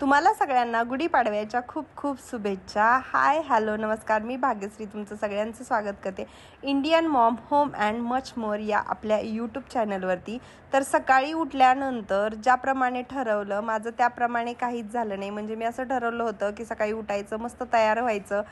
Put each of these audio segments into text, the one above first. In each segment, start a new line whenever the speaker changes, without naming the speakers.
तुम्हाला सगळ्यांना गुढीपाडव्याच्या खूप खूप शुभेच्छा. हाय हॅलो नमस्कार. मी भाग्यश्री तुमचं सगळ्यांचं स्वागत करते. Indian mom home and much more या आपल्या यूट्यूब चॅनलवरती तर सकाळी उठल्यानंतर ज्याप्रमाणे ठरवलं माझं त्याप्रमाणे काहीच झालं नाही. म्हणजे मी असं ठरवलं होतं की सकाळी उठायचं मस्त तयार व्हायचं.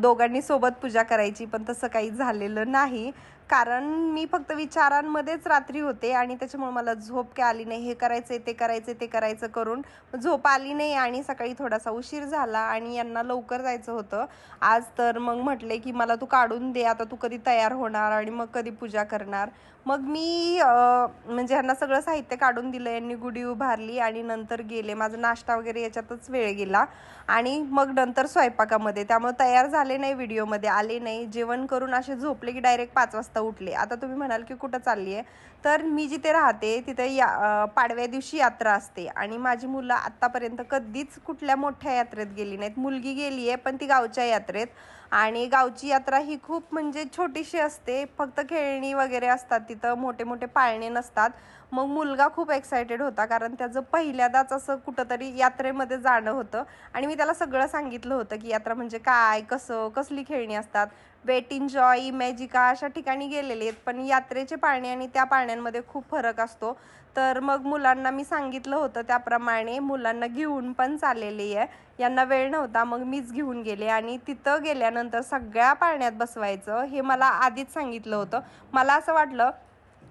दोघांनी सोबत पूजा करायची पण तसं काही झालेलं नाही. कारण मी फक्त विचारांमध्येच रात्री होते आणि त्याच्यामुळे मला झोप काय आली नाही. हे करायचं ते करायचं ते करायचं करून झोप आली नाही आणि सकाळी थोडासा उशीर झाला आणि यांना लवकर जायचं होतं. आज तर मग म्हटले की मला तू काढून दे आता तू कधी तयार होणार आणि मग कधी पूजा करणार. मग मी म्हणजे ह्यांना सगळं साहित्य काढून दिलं यांनी गुढी उभारली आणि नंतर गेले. माझा नाश्ता वगैरे याच्यातच वेळ गेला आणि मग नंतर स्वयंपाकामध्ये. त्यामुळे तयार झाले नाही व्हिडिओमध्ये आले नाही. जेवण करून असे झोपले की डायरेक्ट पाच वाजता उठले. आता तुम्ही म्हणाल की कुठं चालली आहे तर मी जिथे राहते तिथे या पाडव्या दिवशी यात्रा असते. आणि माझी मुलं आत्तापर्यंत कधीच कुठल्या मोठ्या यात्रेत गेली नाहीत. मुलगी गेली आहे पण ती गावच्या यात्रेत. आणि गावची यात्रा ही खूप म्हणजे छोटीशी असते. फक्त खेळणी वगैरे असतात तिथं मोठे मोठे पाळणे नसतात. मग मुलगा खूप एक्सायटेड होता कारण त्याचं पहिल्यांदाच असं कुठंतरी यात्रेमध्ये जाणं होतं. आणि मी त्याला सगळं सांगितलं होतं की यात्रा म्हणजे काय कसं कसली खेळणी असतात. वेट इन्जॉय इमॅजिका अशा ठिकाणी गेलेले आहेत पण यात्रेचे पाळणे आणि त्या पाळण्यांमध्ये खूप फरक असतो. तर मग मुलांना मी सांगितलं होतं त्याप्रमाणे मुलांना घेऊन पण चाललेली आहे. यांना वेळ नव्हता मग मीच घेऊन गेले आणि तिथं गेल्यानंतर सगळ्या पाळण्यात बसवायचं हे मला आधीच सांगितलं होतं. मला असं वाटलं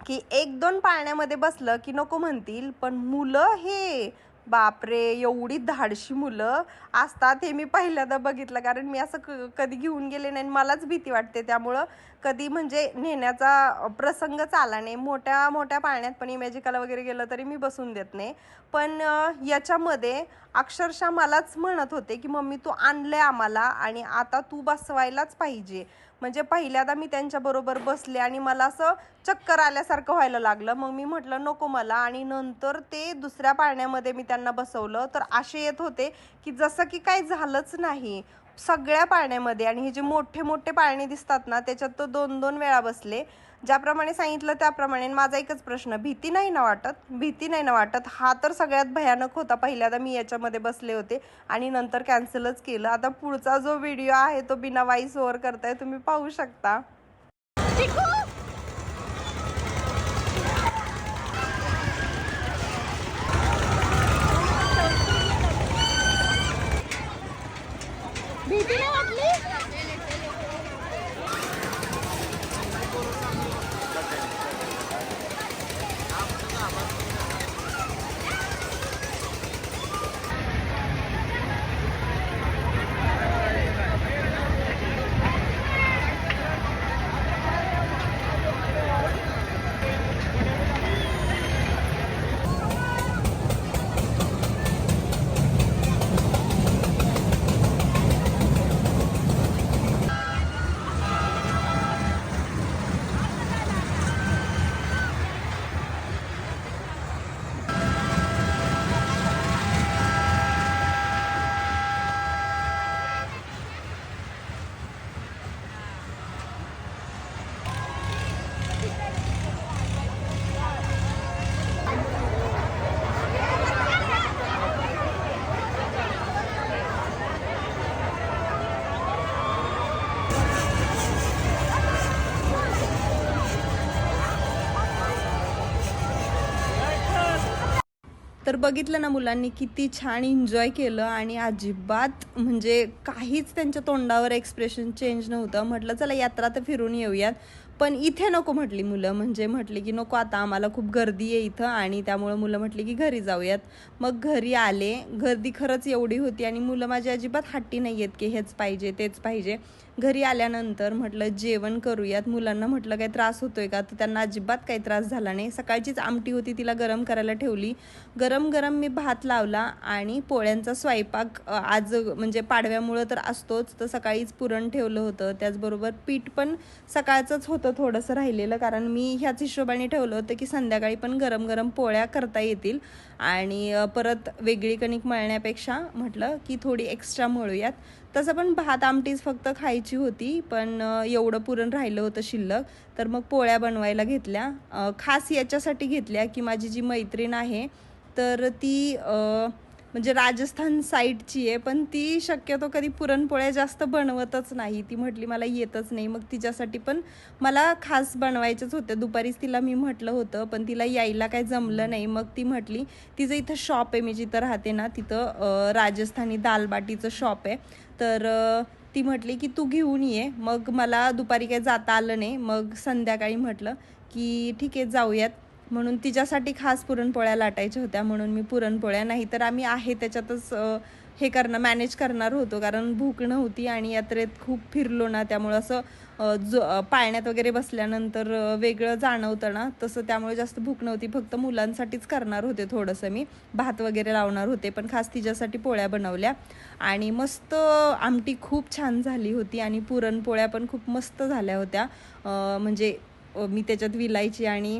की एक दोन पाळण्यामध्ये बसलं की नको म्हणतील पण मुलं हे बापरे एवढी धाडशी मुलं. असतात हे मी पहिल्यांदा बघितलं कारण मी असं क कधी घेऊन गेले नाही आणि मलाच भीती वाटते त्यामुळं. कधी म्हणजे नेण्याचा प्रसंगच आला नाही. मोठ्या मोठ्या पाळण्यात पण इमॅजिकला वगैरे गेलं तरी मी बसून देत नाही. पण याच्यामध्ये अक्षरशः मलाच म्हणत होते की मम्मी तू आणलंय आम्हाला आणि आता तू बसवायलाच पाहिजे. म्हणजे पहिल्यांदा मी त्यांच्याबरोबर बसले आणि मला असं चक्कर आल्यासारखं व्हायला लागलं. मग मी म्हटलं नको मला. आणि नंतर ते दुसऱ्या पाळण्यामध्ये मी त्यांना बसवलं. तर असे येत होते की जसं की काही झालंच नाही. सगळ्या पाळण्यामध्ये आणि हे जे मोठे मोठे पाळणे दिसतात ना त्याच्यात तो दोन दोन वेळा बसले. ज्याप्रमाणे सांगितलं त्याप्रमाणे माझा एकच प्रश्न भीती नाही ना वाटत? भीती नाही ना वाटत? हा तर सगळ्यात भयानक होता. पहिल्यांदा मी याच्यामध्ये बसले होते आणि नंतर कॅन्सलच केलं. आता पुढचा जो व्हिडिओ आहे तो बिना वाईस ओव्हर करताय तुम्ही पाहू शकता. तर बघितलं ना मुलांनी किती छान एन्जॉय केलं आणि अजिबात म्हणजे काहीच त्यांच्या तोंडावर एक्सप्रेशन चेंज नव्हतं. म्हटलं चला यात्रा तर फिरून येऊयात. पण इथे नको म्हटली मुलं. म्हणजे म्हटली की नको आता आम्हाला खूप गर्दी आहे इथं आणि त्यामुळं मुलं म्हटली की घरी जाऊयात. मग घरी आले. गर्दी खरंच एवढी होती आणि मुलं माझी अजिबात हट्टी नाही आहेत की हेच पाहिजे तेच पाहिजे. घरी आल्यानंतर म्हटलं जेवण करूयात. मुलांना म्हटलं काही त्रास होतोय का? तर त्यांना अजिबात काही त्रास झाला नाही. सकाळचीच आमटी होती तिला गरम करायला ठेवली. गरम गरम मी भात लावला आणि पोळ्यांचा स्वयंपाक आज म्हणजे पाडव्यामुळं तर असतोच. तर सकाळीच पुरण ठेवलं होतं. त्याचबरोबर पीठ पण सकाळचंच होतं. थोडंसं राहिलेलं. कारण मी ह्याच हिशोबाने ठेवलं होतं की संध्याकाळी पण गरम गरम पोळ्या करता येतील. आणि परत वेगळी कणिक मळण्यापेक्षा म्हटलं की थोडी एक्स्ट्रा मळूयात. तसं पण भात आमटीच फक्त खायची होती. पण एवढं पुरण राहिलं होतं शिल्लक. तर मग पोळ्या बनवायला घेतल्या. खास याच्यासाठी घेतल्या की माझी जी मैत्रीण आहे तर ती म्हणजे राजस्थान साईडची आहे पण ती शक्यतो कधी पुरणपोळ्या जास्त बनवतच नाही. ती म्हटली मला येतच नाही. मग तिच्यासाठी पण मला खास बनवायच्याच होत्या दुपारीच तिला मी म्हटलं होतं पण तिला यायला काय जमलं नाही. मग ती म्हटली तिचं इथं शॉप आहे मी जिथं राहते ना तिथं राजस्थानी दालबाटीचं शॉप आहे. तर ती म्हटली की तू घेऊन ये. मग मला दुपारी काही जाता आलं नाही. मग संध्याकाळी म्हटलं की ठीक आहे जाऊयात. म्हणून तिच्यासाठी खास पुरणपोळ्या लाटायच्या होत्या म्हणून मी पुरणपोळ्या नाही तर आम्ही आहे त्याच्यातच हे करणं मॅनेज करणार होतो. कारण भूक नव्हती आणि यात्रेत खूप फिरलो ना त्यामुळं असं जो पाळण्यात वगैरे बसल्यानंतर वेगळं जाणवतं ना तसं त्यामुळे जास्त भूक नव्हती. फक्त मुलांसाठीच करणार होते थोडंसं मी. भात वगैरे लावणार होते पण खास तिच्यासाठी पोळ्या बनवल्या. आणि मस्त आमटी खूप छान झाली होती आणि पुरणपोळ्या पण खूप मस्त झाल्या होत्या. म्हणजे मी त्याच्यात विलायची आणि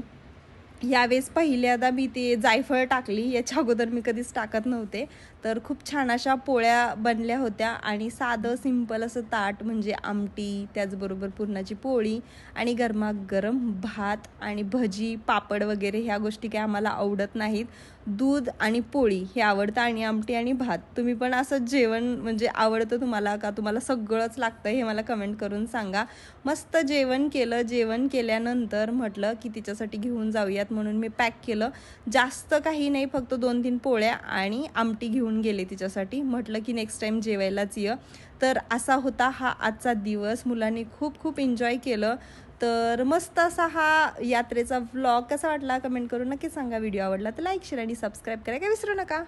यावेळेस पहिल्यांदा मी ते जायफळ टाकली याच्या अगोदर मी कधीच टाकत नव्हते. तर खूप छान अशा पोळ्या बनल्या होत्या आणि साधं सिंपल असं ताट म्हणजे आमटी त्याचबरोबर पुरणाची पोळी आणि गरमागरम भात आणि भजी पापड वगैरे ह्या गोष्टी काही आम्हाला आवडत नाहीत. दूध आणि पोळी हे आवडतं आणि आमटी आणि भात. तुम्ही पण असं जेवण म्हणजे आवडतं तुम्हाला का? तुम्हाला सगळंच लागतं हे मला कमेंट करून सांगा. मस्त जेवण केलं. जेवण केल्यानंतर म्हटलं की तिच्यासाठी घेऊन जाऊयात म्हणून मी पॅक केलं. जास्त काही नाही फक्त दोन तीन पोळ्या आणि आमटी घेऊन गेले तिच्यासाठी. म्हटलं की नेक्स्ट टाईम जेवायलाच ये. तर असा होता हा आजचा दिवस. मुलांनी खूप खूप एन्जॉय केलं. तर मस्त असा हा यात्रेचा व्लॉग कसा वाटला? कमेंट करून नक्की सांगा. व्हिडिओ आवडला तर लाईक शेअर आणि सबस्क्राईब करायला काही विसरू नका.